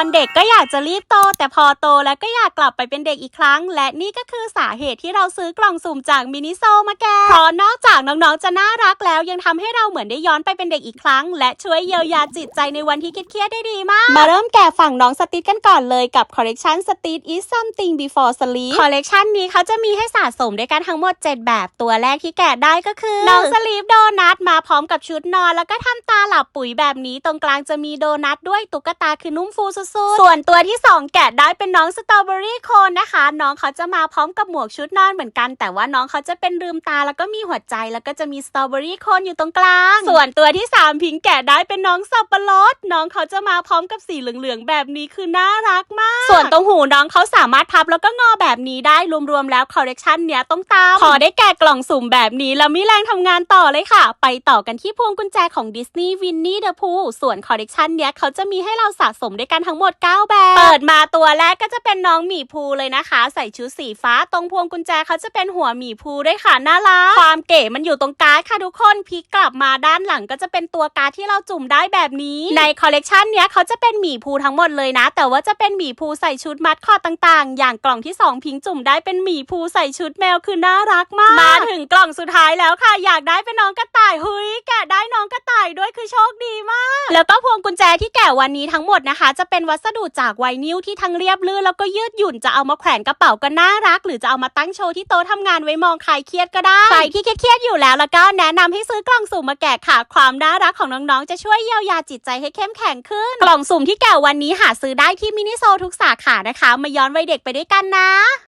อนเด็กก็อยากจะรีบโต แต่พอโตแล้วก็อยากกลับไปเป็นเด็กอีกครั้ง และนี่ก็คือสาเหตุที่เราซื้อกล่องสุ่มจากมินิโซมาแกะเพราะนอกจากน้องๆจะน่ารักแล้วยังทำให้เราเหมือนได้ย้อนไปเป็นเด็กอีกครั้ง และช่วยเยียวยาจิตใจในวันที่เครียดๆได้ดีมาก มาเริ่มแกะฝั่งน้องสติทกันก่อนเลยกับคอลเลกชันสติท is something before sleep คอลเลกชันนี้เขาจะมีให้สะสมด้วยกันทั้งหมด 7 แบบตัวแรกที่แกะได้ก็คือน้องสลีปโดนัทมาพร้อมกับชุดนอน แล้วก็ทำตาหลับปุ๋ยแบบนี้ตรงกลางจะมีโดนัทด้วยตุ๊กตาคือนุ่มฟูสุดๆส่วนตัวที่ 2 แกะได้เป็นน้องสตรอเบอรี่โคนนะคะ น้องเขาจะมาพร้อมกับหมวกชุดนอนเหมือนกัน แต่ว่าน้องเขาจะเป็นลืมตาแล้วก็มีหัวใจแล้วก็จะมีสตรอเบอรี่โคนอยู่ตรงกลาง ส่วนตัวที่ 3 พิงแกะได้เป็นน้องสับปะรด น้องเขาจะมาพร้อมกับสีเหลืองๆแบบนี้คือน่ารักมาก ส่วนตรงหูน้องเขาสามารถพับแล้วก็งอแบบนี้ได้รวมๆแล้วคอลเลกชันเนี้ยต้องตามพอได้แกะกล่องสุ่มแบบนี้แล้วมีแรงทำงานต่อเลยค่ะ ไปต่อกันที่พวงกุญแจของดิสนีย์วินนี่เดอะพูส่วนคอลเลกชันเนี้ยเขาจะมีให้เราสะสมด้วยกันทั้งหมด 9 แบบ เปิดมาตัวแรกก็จะเป็นน้องหมีภูเลยนะคะ ใส่ชุดสีฟ้าตรงพวงกุญแจเขาจะเป็นหัวหมีภูด้วยค่ะน่ารักความเก๋มันอยู่ตรงการ์ดค่ะทุกคนพลิกกลับมาด้านหลังก็จะเป็นตัวการ์ดที่เราจุ่มได้แบบนี้ ในคอลเลกชันเนี้ยเขาจะเป็นหมีภูทั้งหมดเลยนะ แต่ว่าจะเป็นหมีภูใส่ชุดมัดคอต่างๆ อย่างกล่องที่สองพิงจุ่มได้เป็นหมีภูใส่ชุดแมวคือน่ารักมาก มาถึงกล่องสุดท้ายแล้วค่ะ อยากได้เป็นน้องกระต่ายเฮ้ยแกะได้น้องกระ แล้วก็พวงกุญแจที่แกะวันนี้ทั้งหมดนะคะ จะเป็นวัสดุจากไวนิลที่ทั้งเรียบลื่นแล้วก็ยืดหยุ่นจะเอามาแขวนกระเป๋าก็น่ารัก หรือจะเอามาตั้งโชว์ที่โต๊ะทำงานไว้มองใครเครียดก็ได้ใครที่เครียดๆอยู่แล้วแล้วก็แนะนำให้ซื้อกล่องสุ่มมาแกะค่ะ ความน่ารักของน้องๆจะช่วยเยียวยาจิตใจให้เข้มแข็งขึ้น กล่องสุ่มที่แกะวันนี้หาซื้อได้ที่มินิโซทุกสาขานะคะ มาย้อนวัยเด็กไปด้วยกันนะ